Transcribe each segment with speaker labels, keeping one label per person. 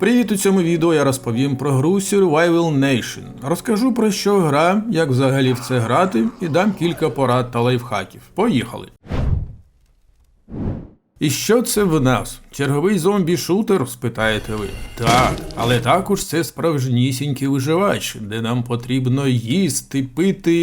Speaker 1: Привіт у цьому відео я розповім про гру Survival Nation. Розкажу про що гра, як взагалі в це грати, і дам кілька порад та лайфхаків. Поїхали! І що це в нас? Черговий зомбі-шутер, спитаєте ви? Так, але також це справжнісінький виживач, де нам потрібно їсти, пити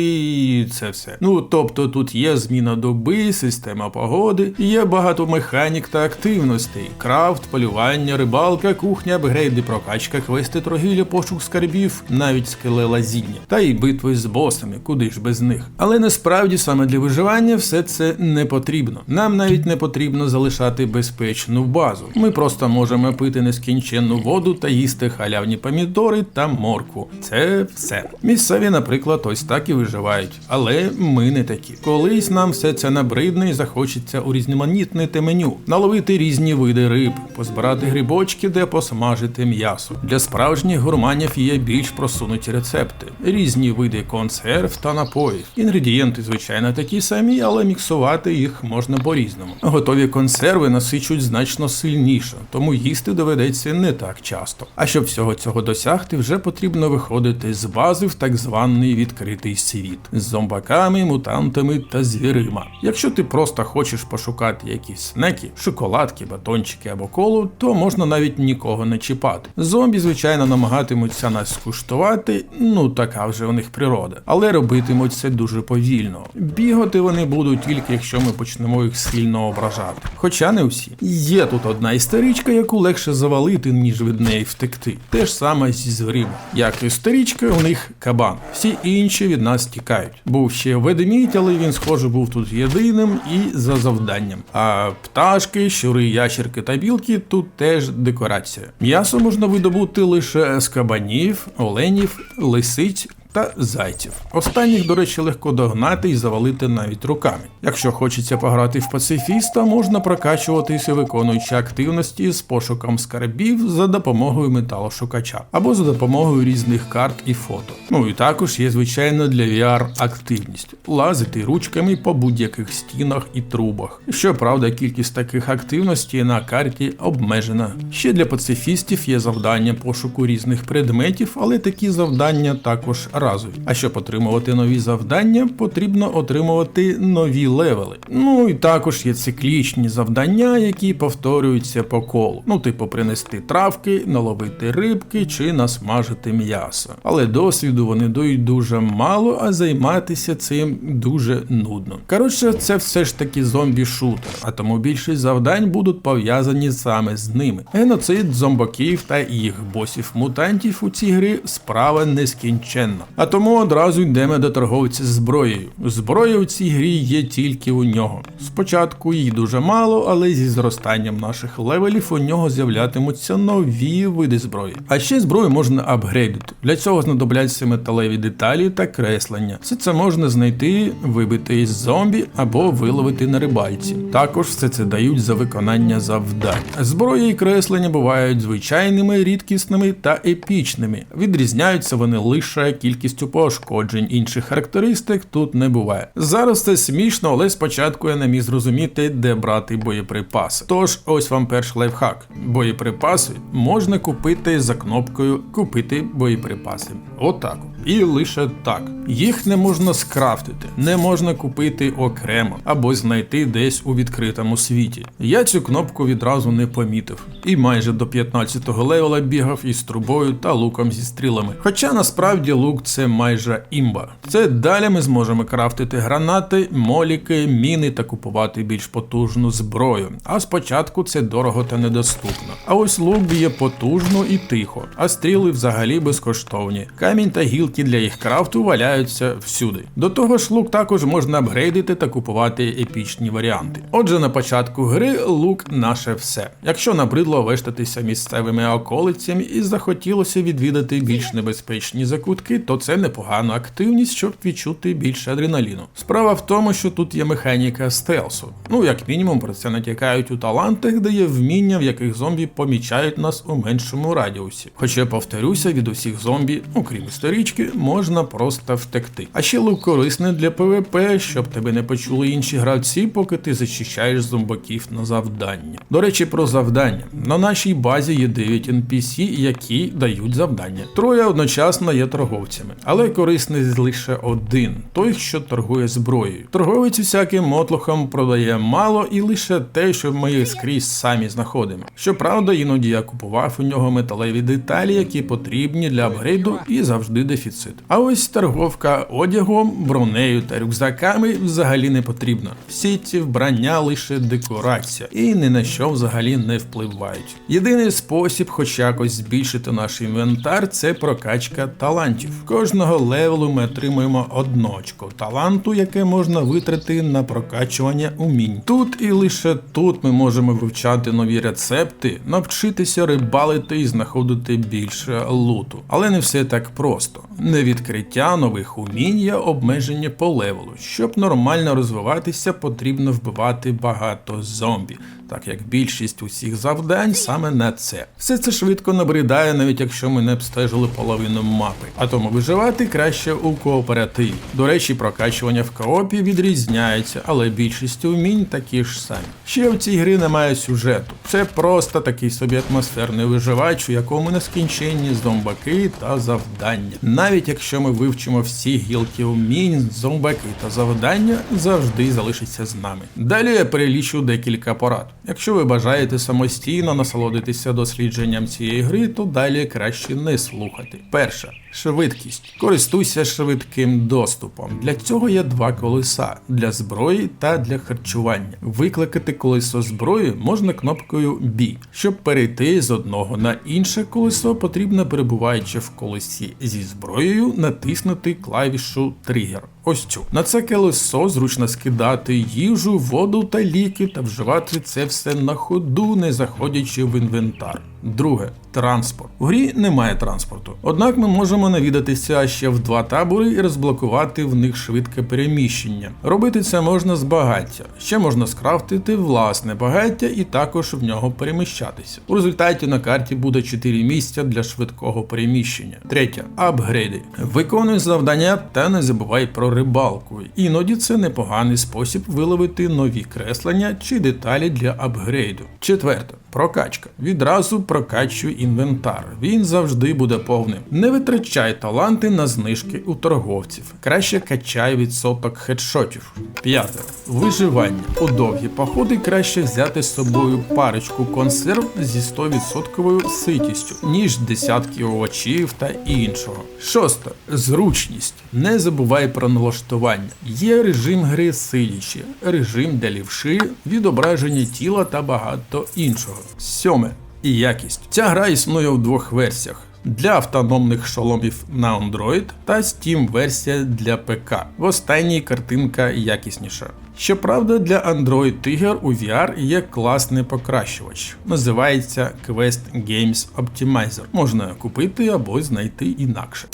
Speaker 1: і це все. Ну тобто тут є зміна доби, система погоди, є багато механік та активностей: крафт, полювання, рибалка, кухня, апгрейди, прокачка, квести, торгівля, пошук скарбів, навіть скеле лазіння, та й битви з босами, куди ж без них. Але насправді саме для виживання все це не потрібно. Нам навіть не потрібно залишати безпечну базу. Ми просто можемо пити нескінченну воду та їсти халявні помідори та моркву. Це все. Місцеві, наприклад, ось так і виживають. Але ми не такі. Колись нам все це набридне і захочеться урізноманітнити меню, наловити різні види риб, позбирати грибочки, де посмажити м'ясо. Для справжніх гурманів є більш просунуті рецепти, різні види консерв та напоїв. Інгредієнти, звичайно, такі самі, але міксувати їх можна по-різному. Готові консерви насичують значно сильніше, тому їсти доведеться не так часто. А щоб всього цього досягти, вже потрібно виходити з бази в так званий відкритий світ з зомбаками, мутантами та звірима. Якщо ти просто хочеш пошукати якісь снеки, шоколадки, батончики або колу, то можна навіть нікого не чіпати. Зомбі, звичайно, намагатимуться нас скуштувати, ну така вже у них природа, але робитимуть це дуже повільно. Бігати вони будуть тільки якщо ми почнемо їх сильно ображати. Хоча не всі. Є тут одна історичка, яку легше завалити, ніж від неї втекти. Те ж саме зі зверима. Як історичка, у них кабан. Всі інші від нас тікають. Був ще ведмідь, але він, схоже, був тут єдиним і за завданням. А пташки, щури, ящерки та білки тут теж декорація. М'ясо можна видобути лише з кабанів, оленів, лисиць та зайців. Останніх, до речі, легко догнати і завалити навіть руками. Якщо хочеться пограти в пацифіста, можна прокачуватися, виконуючи активності з пошуком скарбів за допомогою металошукача або за допомогою різних карт і фото. Ну і також є звичайно для VR активність лазити ручками по будь-яких стінах і трубах. Щоправда, кількість таких активностей на карті обмежена. Ще для пацифістів є завдання пошуку різних предметів, але такі завдання також разові. А щоб отримувати нові завдання, потрібно отримувати нові левели. Ну і також є циклічні завдання, які повторюються по колу. Ну, типу, принести травки, наловити рибки чи насмажити м'ясо. Але досвіду вони дають дуже мало, а займатися цим дуже нудно. Коротше, це все ж таки зомбі-шутер, а тому більшість завдань будуть пов'язані саме з ними. Геноцид зомбаків та їх босів-мутантів у цій грі справа нескінченна. А тому одразу йдемо до торговця з зброєю. Зброя у цій грі є тільки у нього. Спочатку її дуже мало, але зі зростанням наших левелів у нього з'являтимуться нові види зброї. А ще зброю можна апгрейдити. Для цього знадобляться металеві деталі та креслення. Все це можна знайти, вибити із зомбі або виловити на рибальці. Також все це дають за виконання завдань. Зброя і креслення бувають звичайними, рідкісними та епічними. Відрізняються вони лише кількістю пошкоджень інших характеристик тут не буває. Зараз це смішно, але спочатку я не міг зрозуміти, де брати боєприпаси. Тож, ось вам перший лайфхак. Боєприпаси можна купити за кнопкою Купити боєприпаси. Отак. І лише так. Їх не можна скрафтити, не можна купити окремо або знайти десь у відкритому світі. Я цю кнопку відразу не помітив, і майже до 15-го левела бігав із трубою та луком зі стрілами. Хоча насправді лук це майже імба. Це далі ми зможемо крафтити гранати, моліки, міни та купувати більш потужну зброю. А спочатку це дорого та недоступно. А ось лук б'є потужно і тихо, а стріли взагалі безкоштовні. Камінь та гілки для їх крафту валяються всюди. До того ж, лук також можна апгрейдити та купувати епічні варіанти. Отже, на початку гри лук наше все. Якщо набридло вештатися місцевими околицями і захотілося відвідати більш небезпечні закутки, то це непогана активність, щоб відчути більше адреналіну. Справа в тому, що тут є механіка стелсу. Ну, як мінімум, про це натякають у талантах, де є вміння, в яких зомбі помічають нас у меншому радіусі. Хоча, повторюся, від усіх зомбі, окрім історички, можна просто втекти. А ще лук корисний для ПВП, щоб тебе не почули інші гравці, поки ти зачищаєш зомбаків на завдання. До речі, про завдання. На нашій базі є 9 NPC, які дають завдання. Троє одночасно є торговцями, але корисний лише один той, що торгує зброєю. Торговець всяким мотлохом продає мало і лише те, що ми скрізь самі знаходимо. Щоправда, іноді я купував у нього металеві деталі, які потрібні для апгрейду, і завжди дефіцит. А ось торговка одягом, бронею та рюкзаками взагалі не потрібна. Всі ці вбрання лише декорація і ні на що взагалі не впливають. Єдиний спосіб, хоч якось збільшити наш інвентар, це прокачка талантів. Кожного левелу ми отримуємо одно очко таланту, яке можна витрати на прокачування умінь. Тут і лише тут ми можемо вивчати нові рецепти, навчитися рибалити і знаходити більше луту. Але не все так просто. Не відкриття нових умінь є обмеження по левелу. Щоб нормально розвиватися, потрібно вбивати багато зомбі, так як більшість усіх завдань саме на це. Все це швидко набридає, навіть якщо ми не обстежили половину мапи. А тому виживати краще у кооперативі. До речі, прокачування в коопі відрізняється, але більшість умінь такі ж самі. Ще в цій грі немає сюжету. Це просто такий собі атмосферний виживач, у якому нескінченні зомбаки та завдання. Навіть якщо ми вивчимо всі гілки умінь, зомбаки та завдання завжди залишаться з нами. Далі я перелічу декілька порад. Якщо ви бажаєте самостійно насолодитися дослідженням цієї гри, то далі краще не слухати. Перше. Швидкість. Користуйся швидким доступом. Для цього є два колеса для зброї та для харчування. Викликати колесо зброї можна кнопкою B. Щоб перейти з одного на інше колесо, потрібно, перебуваючи в колесі зі зброєю, натиснути клавішу тригер. Ось цю. На це колесо зручно скидати їжу, воду та ліки та вживати це все на ходу, не заходячи в інвентар. Друге транспорт. У грі немає транспорту. Однак ми можемо навідатися ще в два табори і розблокувати в них швидке переміщення. Робити це можна з багаття. Ще можна скрафтити власне багаття і також в нього переміщатися. У результаті на карті буде 4 місця для швидкого переміщення. Третє апгрейди. Виконуй завдання та не забувай про рибалку. Іноді це непоганий спосіб виловити нові креслення чи деталі для апгрейду. Четверте. Прокачка. Відразу прокачуй інвентар. Він завжди буде повним. Не витрачай таланти на знижки у торговців. Краще качай відсоток хедшотів. П'яте. Виживання. У довгі походи краще взяти з собою парочку консерв зі 100% ситістю, ніж десятки овочів та іншого. Шосте. Зручність. Не забувай про налаштування. Є режим гри сидячи, режим для лівши, відображення тіла та багато іншого. Сьоме. І якість. Ця гра існує у двох версіях. Для автономних шоломів на Android та Steam версія для ПК. В останній картинка якісніша. Щоправда, для Android ігор у VR є класний покращувач. Називається Quest Games Optimizer. Можна купити або знайти інакше.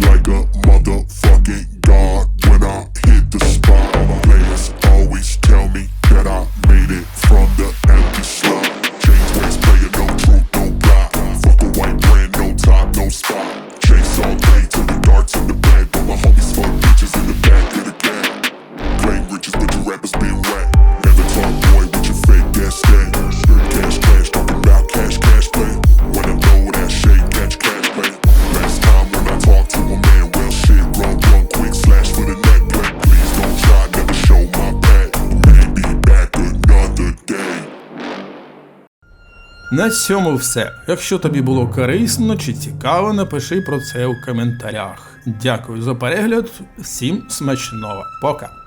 Speaker 2: Like a motherfucking god when I hit the spot. Players
Speaker 1: На цьому все. Якщо тобі було корисно чи цікаво, напиши про це у коментарях. Дякую за перегляд, всім смачного. Пока.